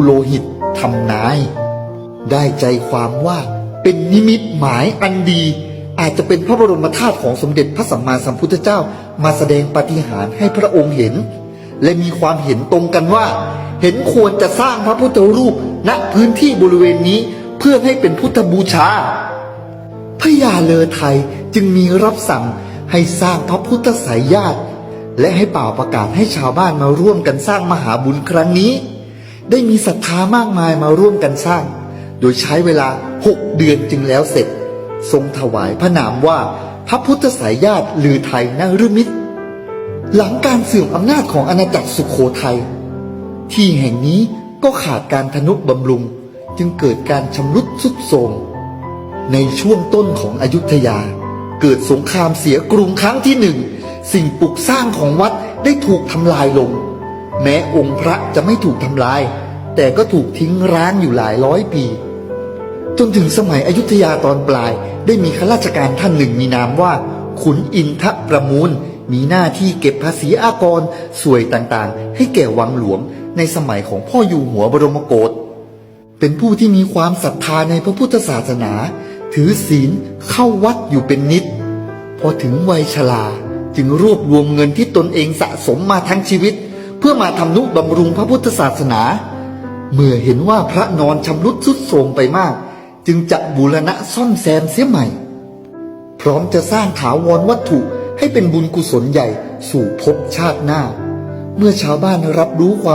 โลหิตทำนาย ได้ใจความว่าเป็นนิมิตหมายอันดี อาจจะเป็นพระบรมธาตุของสมเด็จพระสัมมาสัมพุทธเจ้ามาแสดงปาฏิหาริย์ให้พระองค์เห็น และมีความเห็นตรงกันว่า เห็นควรจะสร้างพระพุทธรูปณพื้นที่บริเวณนี้เพื่อให้เป็นพุทธบูชาพญาเลอไทยจึงมีรับสั่งให้สร้างพระพุทธสายญาติ และให้เป่าประกาศให้ชาวบ้านมาร่วมกันสร้างมหาบุญครั้งนี้ ได้มีศรัทธามากมายมาร่วมกันสร้าง โดยใช้เวลาหกเดือนจึงแล้วเสร็จ ทรงถวายพระนามว่าพระพุทธสายญาติลือไทยนฤมิตรหลังการเสื่อมอำนาจของอาณาจักรสุขโขทัยที่แห่งนี้ก็ขาดการทนุบำรุง จึงเกิดการชำรุดทรุดโทรมในช่วงต้นของอยุธยา เกิดสงครามเสียกรุงครั้งที่หนึ่ง สิ่งปลูกสร้างของวัดได้ถูกทำลายลง แม้องค์พระจะไม่ถูกทำลาย แต่ก็ถูกทิ้งร้างอยู่หลายร้อยปี จนถึงสมัยอยุธยาตอนปลาย ได้มีข้าราชการท่านหนึ่งมีนามว่า ขุนอินทประมูล มีหน้าที่เก็บภาษีอากรสวยต่างๆ ให้แก่วังหลวงในสมัยของพ่ออยู่หัวบรมโกศเป็นผู้ที่มีความศรัทธาในพระพุทธศาสนา ถือศีลเข้าวัดอยู่เป็นนิด พอถึงวัยชราจึงรวบรวมเงินที่ตนเองสะสมมาทั้งชีวิต เพื่อมาทำนุบำรุงพระพุทธศาสนา เมื่อเห็นว่าพระนอนชำรุดทรุดโทรมไปมาก จึงจะบูรณะซ่อมแซมเสียใหม่ พร้อมจะสร้างถาวรวัตถุให้เป็นบุญกุศลใหญ่สู่ภพชาติหน้า เมื่อชาวบ้านรับรู้ความ